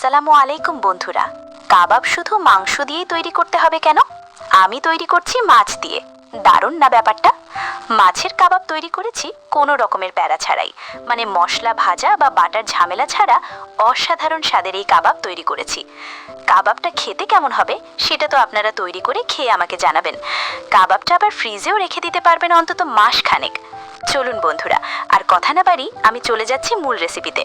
আসসালামু আলাইকুম, বন্ধুরা। কাবাব শুধু মাংস দিয়েই তৈরি করতে হবে কেন? আমি তৈরি করছি মাছ দিয়ে। দারুণ না ব্যাপারটা? মাছের কাবাব তৈরি করেছি কোনো রকমের প্যারা ছাড়াই। মানে মশলা ভাজা বা বাটার ঝামেলা ছাড়া অসাধারণ স্বাদের এই কাবাব তৈরি করেছি। কাবাবটা খেতে কেমন হবে সেটা তো আপনারা তৈরি করে খেয়ে আমাকে জানাবেন। কাবাবটা আবার ফ্রিজেও রেখে দিতে পারবেন অন্তত মাস খানেক চলুন বন্ধুরা, আর কথা না বাড়ি আমি চলে যাচ্ছি মূল রেসিপিতে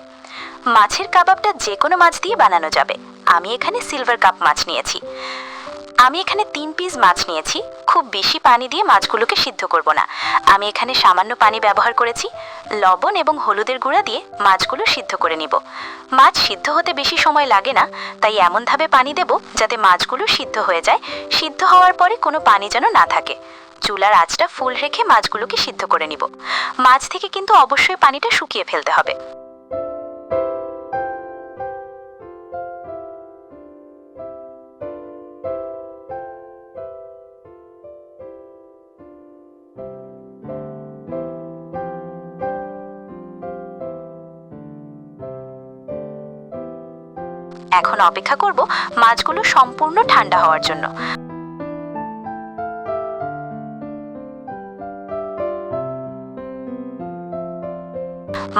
মাছের কাবাবটা যে কোনো মাছ দিয়ে বানানো যাবে। আমি এখানে সিলভার কাপ মাছ নিয়েছি। আমি এখানে তিন পিস মাছ নিয়েছি। খুব বেশি পানি দিয়ে মাছগুলোকে সিদ্ধ করব না। আমি এখানে সামান্য পানি ব্যবহার করেছি। লবণ এবং হলুদের গুঁড়া দিয়ে মাছগুলো সিদ্ধ করে নিব। মাছ সিদ্ধ হতে বেশি সময় লাগে না, তাই এমনভাবে পানি দেব যাতে মাছগুলো সিদ্ধ হয়ে যায়। সিদ্ধ হওয়ার পরে কোনো পানি যেন না থাকে। চুলার আঁচটা ফুল রেখে মাছগুলোকে সিদ্ধ করে নিব। মাছ থেকে কিন্তু অবশ্যই পানিটা শুকিয়ে ফেলতে হবে। এখন অপেক্ষা করব মাছগুলো সম্পূর্ণ ঠান্ডা হওয়ার জন্য।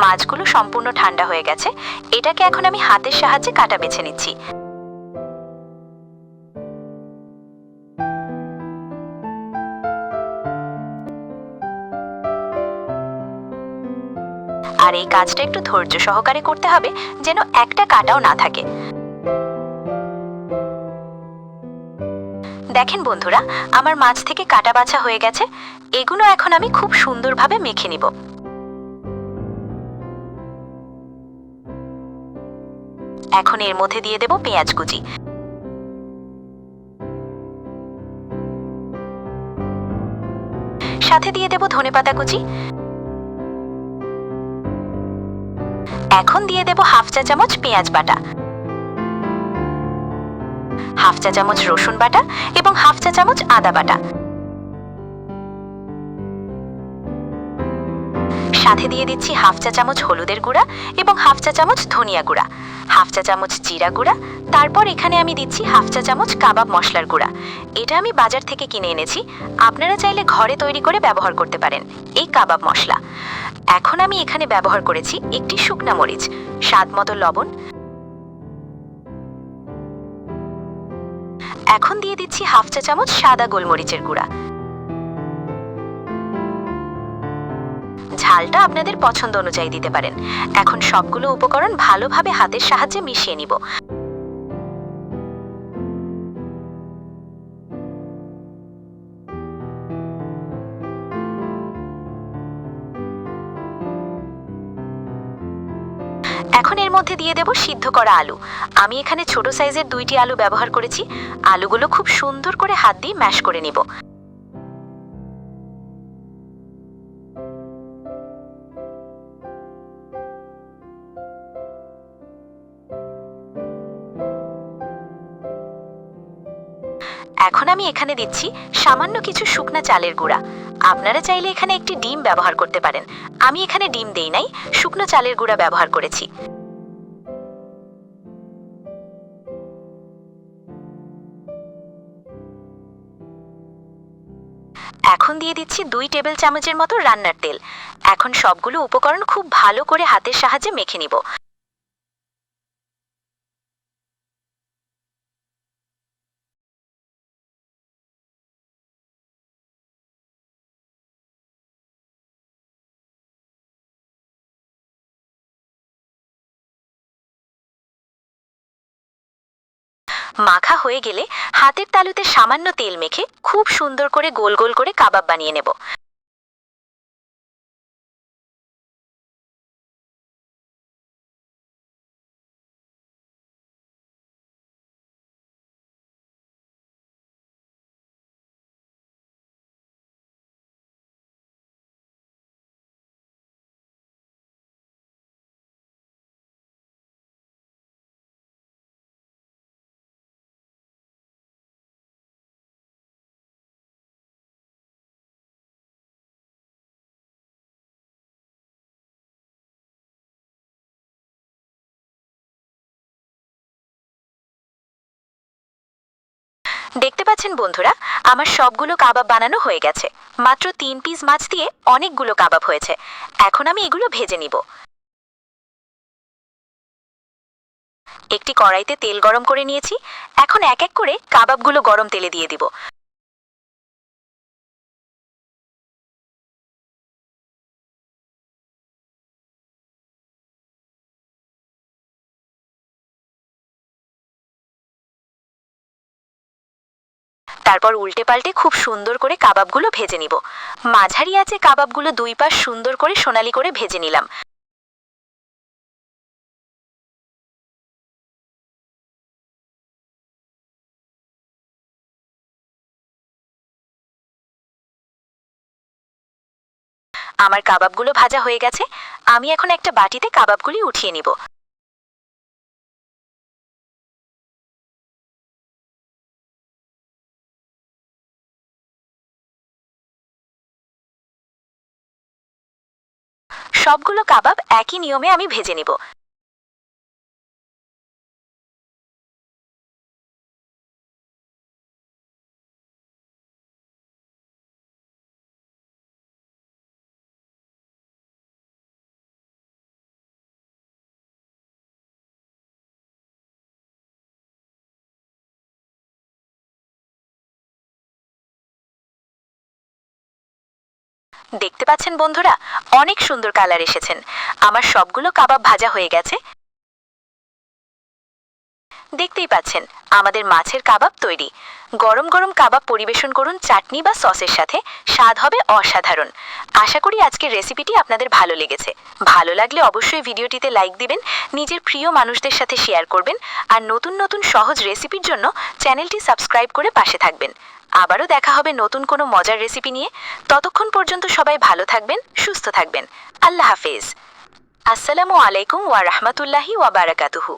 মাছগুলো সম্পূর্ণ ঠান্ডা হয়ে গেছে। এটাকে এখন আমি হাতের সাহায্যে কাটা বেছে নিচ্ছি। আর এই কাজটা একটু ধৈর্য সহকারে করতে হবে, যেন একটা কাটাও না থাকে। দেখেন বন্ধুরা, আমার মাছ থেকে কাটা বাছা হয়ে গেছে। এগুলো এখন আমি খুব সুন্দরভাবে মেখে নিব। এখন এর মধ্যে দিয়ে দেব পেঁয়াজ কুচি। সাথে দিয়ে দেব ধনেপাতা কুচি। এখন দিয়ে দেব হাফ চা চামচ পেঁয়াজ বাটা। হাফ চা চামচ রসুন বাটা এবং হাফ চা চামচ আদা বাটা। সাথে দিয়ে দিচ্ছি হাফ চা চামচ হলুদের গুঁড়া এবং হাফ চা চামচ ধনিয়া গুঁড়া। হাফ চা চামচ জিরা গুঁড়া, তারপর এখানে আমি দিচ্ছি হাফ চা চামচ কাবাব মশলার গুঁড়া। এটা আমি বাজার থেকে কিনে এনেছি। আপনারা চাইলে ঘরে তৈরি করে ব্যবহার করতে পারেন এই কাবাব মশলা। এখন আমি এখানে ব্যবহার করেছি একটি শুকনা মরিচ, স্বাদ মতো লবণ। এখন দিয়ে দিচ্ছি হাফ চা চামচ সাদা গোলমরিচের গুঁড়া। ঝালটা আপনাদের পছন্দ অনুযায়ী দিতে পারেন। এখন সবগুলো উপকরণ ভালোভাবে হাতের সাহায্যে মিশিয়ে নিব। এখন এর মধ্যে দিয়ে দেব সিদ্ধ করা আলু। আমি এখানে ছোট সাইজের দুইটি আলু ব্যবহার করেছি। আলুগুলো খুব সুন্দর করে হাত দিয়ে ম্যাশ করে নিব। এখন আমি এখানে দিচ্ছি সামান্য কিছু শুকনা চালের গুঁড়া। আপনারা চাইলে এখানে একটি ডিম ব্যবহার করতে পারেন। আমি এখানে ডিম দেই নাই, শুকনো চালের গুঁড়া ব্যবহার করেছি। এখন দিয়ে দিচ্ছি দুই টেবিল চামচের মতো রান্নার তেল। এখন সবগুলো উপকরণ খুব ভালো করে হাতের সাহায্যে মেখে নিব। মাখা হয়ে গেলে হাতের তালুতে সামান্য তেল মেখে খুব সুন্দর করে গোল গোল করে কাবাব বানিয়ে নেব। দেখতে পাচ্ছেন বন্ধুরা, আমার সবগুলো কাবাব বানানো হয়ে গেছে। মাত্র তিন পিস মাছ দিয়ে অনেকগুলো কাবাব হয়েছে। এখন আমি এগুলো ভেজে নিব। একটি কড়াইতে তেল গরম করে নিয়েছি। এখন এক এক করে কাবাবগুলো গরম তেলে দিয়ে দিব। তারপর উল্টে পাল্টে খুব সুন্দর করে কাবাবগুলো ভেজে নিব। মাঝারি আছে কাবাবগুলো দুই পাশ সুন্দর করে সোনালি করে ভেজে নিলাম। আমার কাবাবগুলো ভাজা হয়ে গেছে। আমি এখন একটা বাটিতে কাবাবগুলি উঠিয়ে নিব। সবগুলো কাবাব একই নিয়মে আমি ভেজে নিব। দেখতে পাচ্ছেন বন্ধুরা অনেক সুন্দর কালার এসেছেন। আমার সবগুলো কাবাব ভাজা হয়ে গেছে। দেখতেই পাচ্ছেন, আমাদের মাছের কাবাব তৈরি। গরম গরম কাবাব পরিবেশন করুন চাটনি বা সসের সাথে। স্বাদ হবে অসাধারণ। আশা করি আজকের রেসিপিটি আপনাদের ভালো লেগেছে। ভালো লাগলে অবশ্যই ভিডিওটিতে লাইক দিবেন, নিজের প্রিয় মানুষদের সাথে শেয়ার করবেন, আর নতুন নতুন সহজ রেসিপির জন্য চ্যানেলটি সাবস্ক্রাইব করে পাশে থাকবেন। আবারও দেখা হবে নতুন কোনো মজার রেসিপি নিয়ে। ততক্ষণ পর্যন্ত সবাই ভালো থাকবেন, সুস্থ থাকবেন। আল্লাহ হাফেজ। আসসালামু আলাইকুম ওয়া রাহমাতুল্লাহি ওয়া বারাকাতুহু।